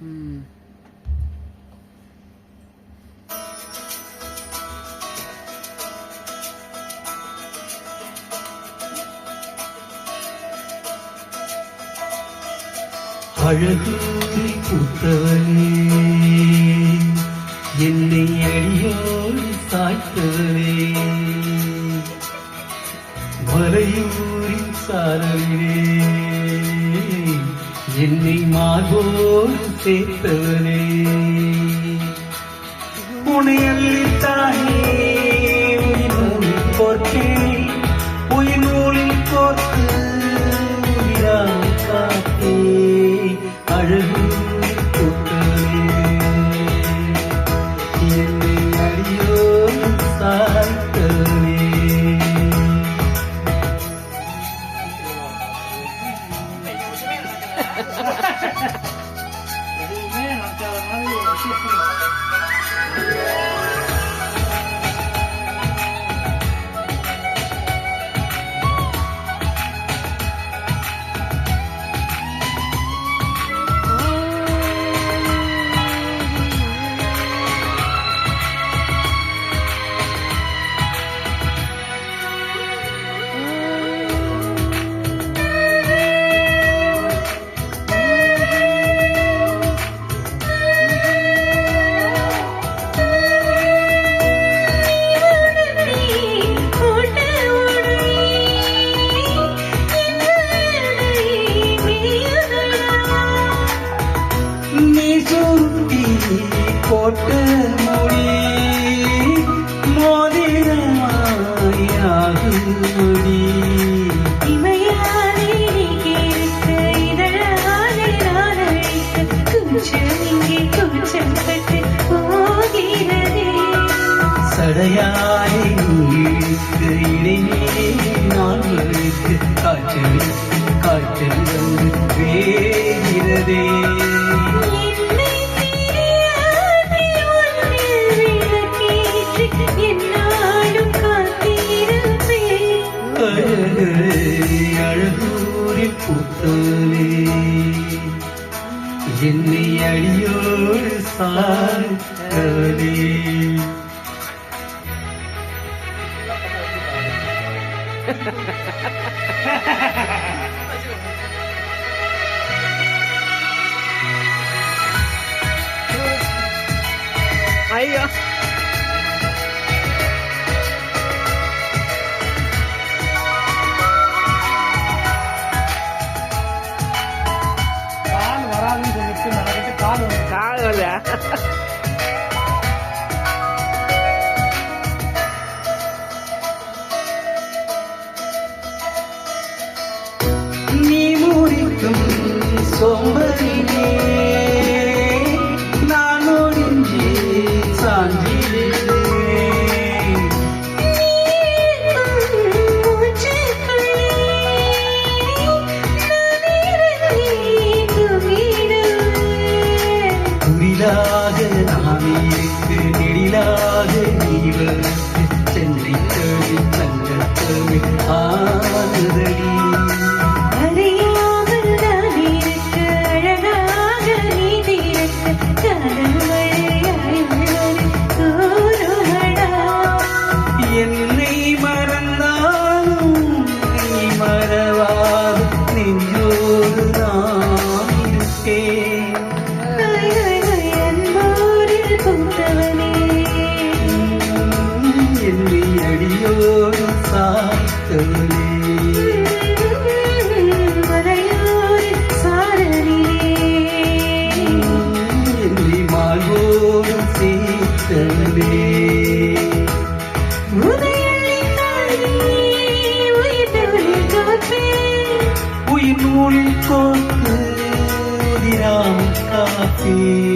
ம். அழகூரி பூத்தவனே என்னை அடியோடு சாய்த்தவனே மலையூரின் சாரவினே என்னை மார்போடு சேர்த்தவனே. உன்னை அள்ளித்தானே உயிர் நூலில் கோர்த்தேன் உயிர் நூலில் கோர்த்து காத்தே. அழகு என்னை அடியோடு சாய்த்தவனே. 哈哈哈哈！我这没让家长，我这。போட்ட மொழி மோதிரமாயாகுடி சடையாய் இழுத்து அழகூரில் பூத்தோலே என்னை அடியோடு சார்த்தவனே ஐயோ có luôn. Có luôn dạ നീ മുറിക്കും സോമ്പരിനേ நெடிலாக சென்னை தேடி தங்கத்தவி ஆனதடி நூலில் கோக்கு ராம் காப்பே